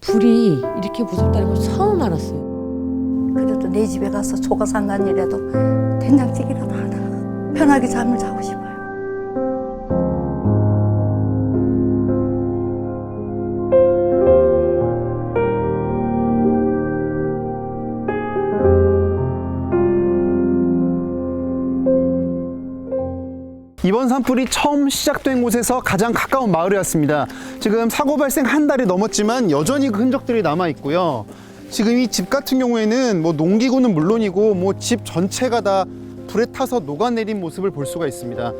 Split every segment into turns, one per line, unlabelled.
불이 이렇게 무섭다는 걸 처음 알았어요.
그래도 내 집에 가서 초가상간이라도 된장찌개라도 하나 편하게 잠을 자고 싶어요.
이번 산불이 처음 시작된 곳에서 가장 가까운 마을에 왔습니다. 지금 사고 발생 한 달이 넘었지만 여전히 그 흔적들이 남아 있고요. 지금 이 집 같은 경우에는 뭐 농기구는 물론이고 뭐 집 전체가 다 불에 타서 녹아내린 모습을 볼 수가 있습니다.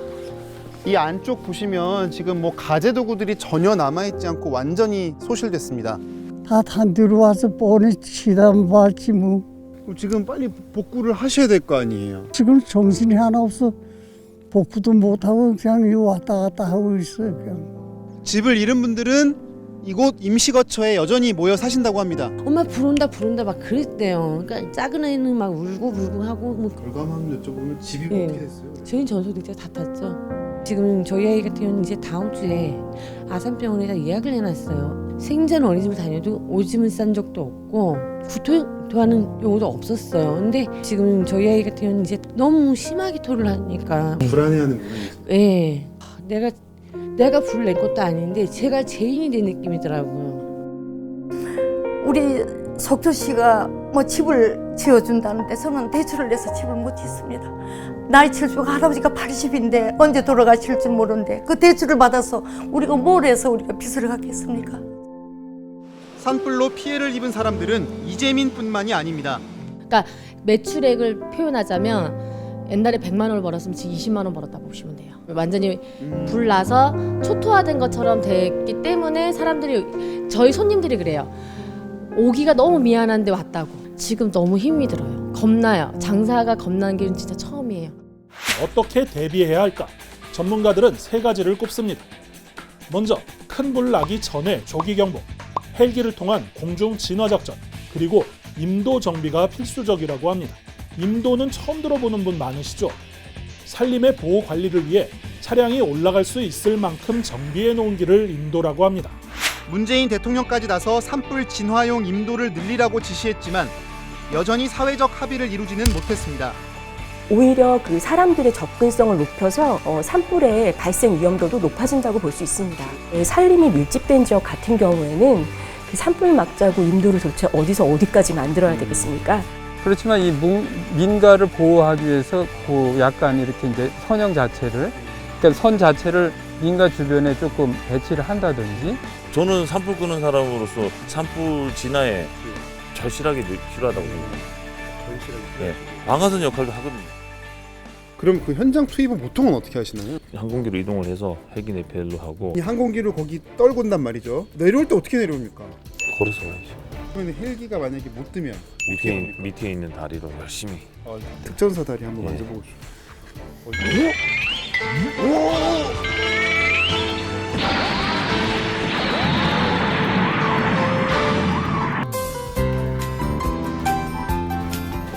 이 안쪽 보시면 지금 뭐 가재 도구들이 전혀 남아 있지 않고 완전히 소실됐습니다.
다 단 들어 와서 뻔히 봤지 뭐
그럼 지금 빨리 복구를 하셔야 될 거 아니에요.
지금 정신이 하나 없어 복구도 못하고 그냥 이 왔다 갔다 하고 있어요 그냥
집을 잃은 분들은 이곳 임시거처에 여전히 모여 사신다고 합니다.
엄마 부른다 부른다 막 그랬대요. 그러니까 작은 애는 막 울고 울고 하고 뭐
결과만 여쭤보면 집이
예.
어떻게 됐어요?
저희 전소득자 다 탔죠. 지금 저희 아이 같은 경우는 이제 다음 주에 아산병원에다 예약을 해놨어요. 생전 어린이집을 다녀도 오줌을 싼 적도 없고 구토하는 경우도 없었어요. 근데 지금 저희 아이 같은 경우는 이제 너무 심하게 토를 하니까
불안해하는 분이
예 내가 내가 불을 낸 것도 아닌데 제가 죄인이 된 느낌이더라고요.
우리 석조 씨가 뭐 집을 지어준다는데 저는 대출을 내서 집을 못 짓습니다. 나이 70 할아버지가 80인데 언제 돌아가실지 모르는데 그 대출을 받아서 우리가 뭘 해서 우리가 빚을 갚겠습니까?
산불로 피해를 입은 사람들은 이재민뿐만이 아닙니다.
그러니까 매출액을 표현하자면 옛날에 100만 원을 벌었으면 지금 20만 원 벌었다고 보시면 돼요. 완전히 불 나서 초토화된 것처럼 됐기 때문에 사람들이 저희 손님들이 그래요. 오기가 너무 미안한데 왔다고. 지금 너무 힘이 들어요. 겁나요. 장사가 겁나는 게 진짜 처음이에요.
어떻게 대비해야 할까? 전문가들은 세 가지를 꼽습니다. 먼저 큰 불 나기 전에 조기 경보, 헬기를 통한 공중 진화 작전, 그리고 임도 정비가 필수적이라고 합니다. 임도는 처음 들어보는 분 많으시죠? 산림의 보호 관리를 위해 차량이 올라갈 수 있을 만큼 정비해 놓은 길을 임도라고 합니다.
문재인 대통령까지 나서 산불 진화용 임도를 늘리라고 지시했지만 여전히 사회적 합의를 이루지는 못했습니다.
오히려 그 사람들의 접근성을 높여서 어, 산불의 발생 위험도도 높아진다고 볼 수 있습니다. 예, 산림이 밀집된 지역 같은 경우에는 그 산불 막자구 인도를 도대체 어디서 어디까지 만들어야 되겠습니까?
그렇지만 이 무- 민가를 보호하기 위해서 그 약간 이렇게 이제 선형 자체를 그러니까 선 자체를 민가 주변에 조금 배치를 한다든지
저는 산불 끄는 사람으로서 산불 진화에 절실하게 필요하다고 봅니다. 네, 방아선 역할도 하거든요.
그럼 그 현장 투입은 보통은 어떻게 하시나요?
항공기로 이동을 해서 헬기 내펠로 하고
이 항공기를 거기 떨고 온단 말이죠. 내려올 때 어떻게 내려옵니까?
걸어서 가야죠.
그러면 헬기가 만약에 못 뜨면 어떻게
밑에,
합니까?
밑에 있는 다리로 열심히
어, 특전사 다리 한번
예.
만져보고 싶어요.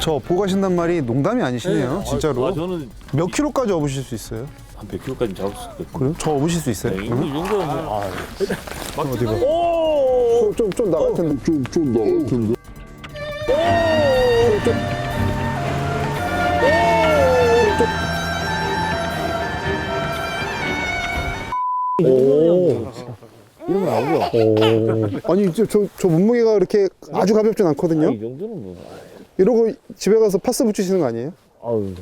저 보고 가신단 말이 농담이 아니시네요, 진짜로.
아, 저는
몇 킬로까지 업으실 수 있어요?
한 100kg까지 잡을 수 있거든요.
그래요? 저 업으실 수 있어요?
네, 이 정도- 이 정도는 뭐, 아,
어디 봐.
좀, 좀 나갈 텐데. 좀, 좀 나갈 텐데.
이러면 안 돼요.
아니 저, 저, 저 몸무게가 그렇게 아주 가볍진 않거든요.
이 정도는 뭐,
이러고 집에 가서 파스 붙이시는 거 아니에요?
아유,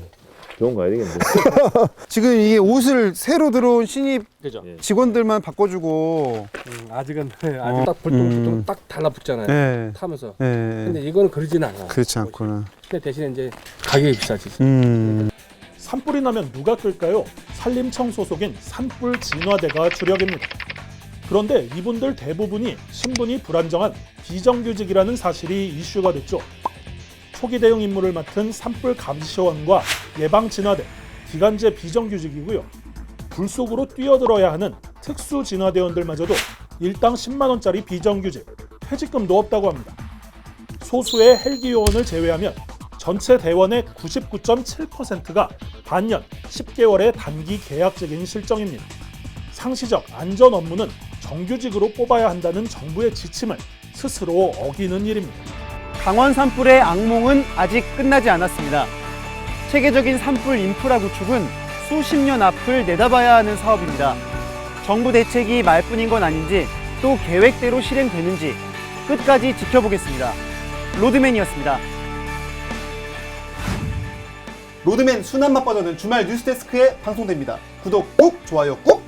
병원 가야 되겠는데.
지금 이게 옷을 새로 들어온 신입
그죠.
예.
직원들만 바꿔주고
음, 아직은 아직
어,
딱 불똥불똥
음.
딱 달라붙잖아요.
네.
타면서.
네.
근데 이거는 그러지는 않아.
그렇지 않구나.
근데 대신에 이제 가격이 비싸지.
음.
산불이 나면 누가 끌까요? 산림청 소속인 산불 진화대가 주력입니다. 그런데 이분들 대부분이 신분이 불안정한 비정규직이라는 사실이 이슈가 됐죠. 초기 대응 임무를 맡은 산불 감시원과 예방 진화대, 기간제 비정규직이고요. 불 속으로 뛰어들어야 하는 특수 진화대원들마저도 일당 10만 원짜리 비정규직, 퇴직금도 없다고 합니다. 소수의 헬기 요원을 제외하면 전체 대원의 99.7%가 반년 10개월의 단기 계약직인 실정입니다. 상시적 안전 업무는 정규직으로 뽑아야 한다는 정부의 지침을 스스로 어기는 일입니다.
강원 산불의 악몽은 아직 끝나지 않았습니다. 체계적인 산불 인프라 구축은 수십 년 앞을 내다봐야 하는 사업입니다. 정부 대책이 말뿐인 건 아닌지 또 계획대로 실행되는지 끝까지 지켜보겠습니다. 로드맨이었습니다. 로드맨 순한 맛 버전은 주말 뉴스데스크에 방송됩니다. 구독 꾹, 좋아요 꾹.